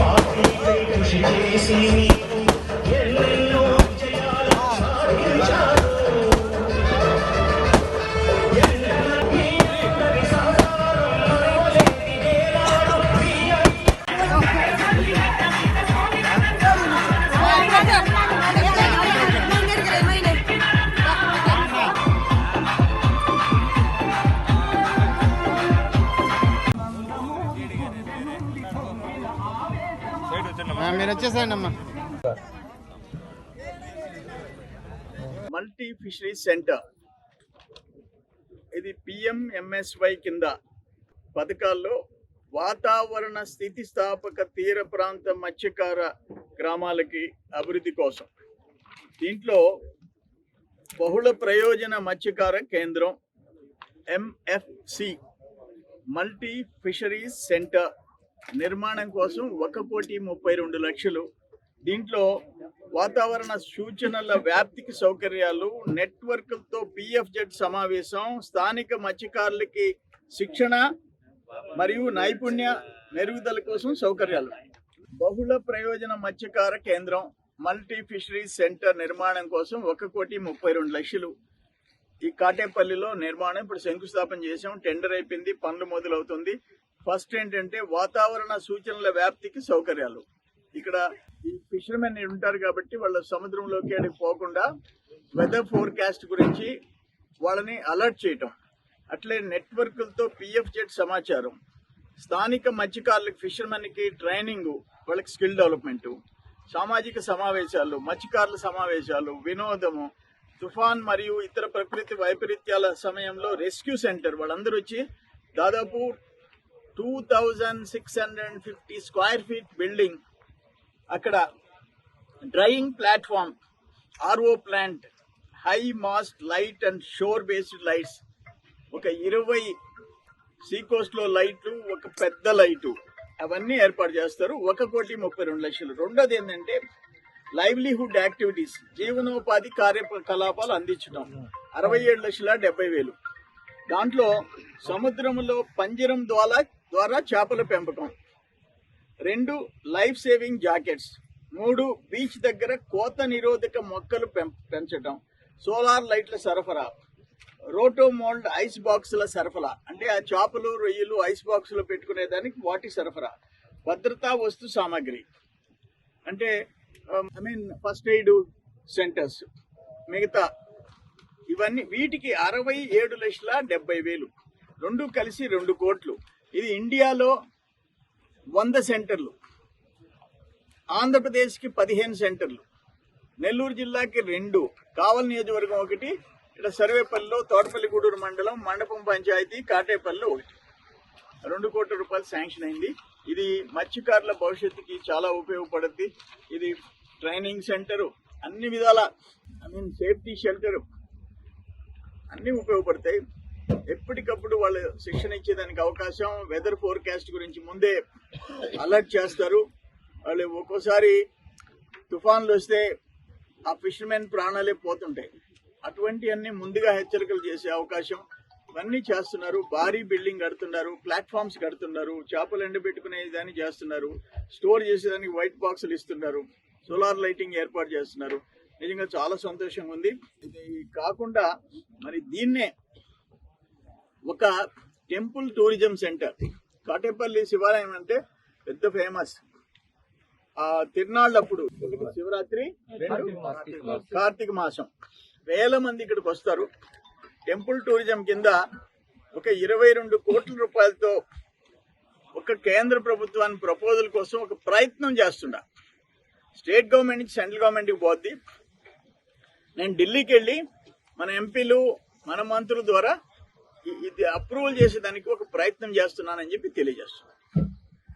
పాపి కృషి చేసి ఎన్నెన్నో వచ్చేసేయండి అమ్మా. Multi fisheries centre. ఇది పిఎంఎంఎస్వై కింద పథకాల్లో వాతావరణ స్థితిస్థాపక తీర ప్రాంత మత్స్యకార గ్రామాలకి అభివృద్ధి కోసం. దీంట్లో బహుళ ప్రయోజన మత్స్యకార కేంద్రం ఎంఎఫ్సి మల్టీ ఫిషరీస్ సెంటర్ నిర్మాణం కోసం ఒక కోటి ముప్పై రెండు లక్షలు. దీంట్లో వాతావరణ సూచనల వ్యాప్తికి సౌకర్యాలు నెట్వర్క్లతో పిఎఫ్జెడ్ సమావేశం స్థానిక మత్స్యకారులకి శిక్షణ మరియు నైపుణ్య మెరుగుదల కోసం సౌకర్యాలు. బహుళ ప్రయోజన మత్స్యకార కేంద్రం మల్టీ ఫిషరీస్ సెంటర్ నిర్మాణం కోసం ఒక కోటి ముప్పై రెండు లక్షలు. ఈ కాటేపల్లిలో నిర్మాణం ఇప్పుడు శంకుస్థాపన చేసాం టెండర్ అయిపోయింది పనులు మొదలవుతుంది. ఫస్ట్ ఏంటంటే వాతావరణ సూచనల వ్యాప్తికి సౌకర్యాలు. ఇక్కడ ఈ ఫిషర్మెన్ ఉంటారు కాబట్టి వాళ్ళ సముద్రంలోకి అడిగి పోకుండా వెదర్ ఫోర్కాస్ట్ గురించి వాళ్ళని అలర్ట్ చేయటం. అట్లే నెట్వర్క్లతో పిఎఫ్ జెట్ సమాచారం. స్థానిక మత్స్యకారులకు ఫిషర్మెన్కి ట్రైనింగ్ వాళ్ళకి స్కిల్ డెవలప్మెంట్. సామాజిక సమావేశాలు మత్స్యకారుల సమావేశాలు వినోదము తుఫాన్ మరియు ఇతర ప్రకృతి వైపరీత్యాల సమయంలో రెస్క్యూ సెంటర్. వాళ్ళందరూ వచ్చి దాదాపు two thousand six hundred fifty square feet building అక్కడ drying platform RO plant high mast light and shore based lights ఒక ఇరవై సీకోస్ట్లో లైట్లు ఒక పెద్ద లైటు అవన్నీ ఏర్పాటు చేస్తారు. ఒక కోటి ముప్పై రెండు లక్షలు. రెండోది ఏంటంటే లైవ్లీహుడ్ యాక్టివిటీస్ జీవనోపాధి కార్యకలాపాలు అందించడం అరవై ఏడు లక్షల డెబ్బై వేలు. దాంట్లో సముద్రంలో పంజరం ద్వారా ద్వారా చేపల పెంపకం. రెండు లైఫ్ సేవింగ్ జాకెట్స్ మూడు బీచ్ దగ్గర కోత నిరోధక మొక్కలు పెం- పెంచడం సోలార్ లైట్ల సరఫరా. రోటోమోల్డ్ ఐస్ బాక్సుల సరఫరా. అంటే ఆ చేపలు రొయ్యలు ఐస్ బాక్సులు పెట్టుకునేదానికి వాటి సరఫరా. భద్రతా వస్తు సామాగ్రి. అంటే I mean first aid centres మిగతా ఇవన్నీ వీటికి అరవై ఏడు లక్షల డెబ్బై వేలు. రెండు కలిసి రెండు కోట్లు. ఇది ఇండియాలో వంద సెంటర్లు. ఆంధ్రప్రదేశ్కి పదిహేను సెంటర్లు. నెల్లూరు జిల్లాకి రెండు. కావల్ నియోజకవర్గం ఒకటి ఇక్కడ సర్వేపల్లిలో తోటపల్లిగూడూరు మండలం మండపం పంచాయతీ కాటేపల్లిలో ఒకటి. రెండు కోట్ల రూపాయలు శాంక్షన్ అయింది. ఇది మత్స్యకారుల భవిష్యత్తుకి చాలా ఉపయోగపడుద్ది. ఇది ట్రైనింగ్ సెంటరు. అన్ని విధాల ఐ మీన్ సేఫ్టీ షెల్టరు. అన్నీ ఉపయోగపడతాయి. ఎప్పటికప్పుడు వాళ్ళు శిక్షణ ఇచ్చేదానికి అవకాశం వెదర్ ఫోర్కాస్ట్ గురించి ముందే అలర్ట్ చేస్తారు. వాళ్ళు ఒక్కోసారి తుఫాన్లు వస్తే ఆ ఫిషర్మెన్ ప్రాణాలే పోతుంటాయి. అటువంటివన్నీ ముందుగా హెచ్చరికలు చేసే అవకాశం. ఇవన్నీ చేస్తున్నారు. భారీ బిల్డింగ్ కడుతున్నారు. ప్లాట్ఫామ్స్ కడుతున్నారు. చేపలు ఎండబెట్టుకునే దాన్ని చేస్తున్నారు. స్టోర్ చేసేదానికి వైట్ బాక్సులు ఇస్తున్నారు. సోలార్ లైటింగ్ ఏర్పాటు చేస్తున్నారు. నిజంగా చాలా సంతోషంగా ఉంది ఇది కాకుండా మరి దీన్నే ఒక టెంపుల్ టూరిజం సెంటర్ కాటేపల్లి శివాలయం అంటే పెద్ద ఫేమస్. ఆ తిరునాళ్ళప్పుడు శివరాత్రి రెండు కార్తీక మాసం. వేల మంది ఇక్కడికి వస్తారు. టెంపుల్ టూరిజం కింద ఒక ఇరవై రెండు కోట్ల రూపాయలతో ఒక కేంద్ర ప్రభుత్వాన్ని ప్రపోజల్ కోసం ఒక ప్రయత్నం చేస్తున్నా స్టేట్ గవర్నమెంట్ నుంచి సెంట్రల్ గవర్నమెంట్కి పోద్ది. నేను ఢిల్లీకి వెళ్ళి మన ఎంపీలు మన మంత్రుల ద్వారా ఇది అప్రూవల్ చేసేదానికి ఒక ప్రయత్నం చేస్తున్నానని చెప్పి తెలియజేస్తున్నాను.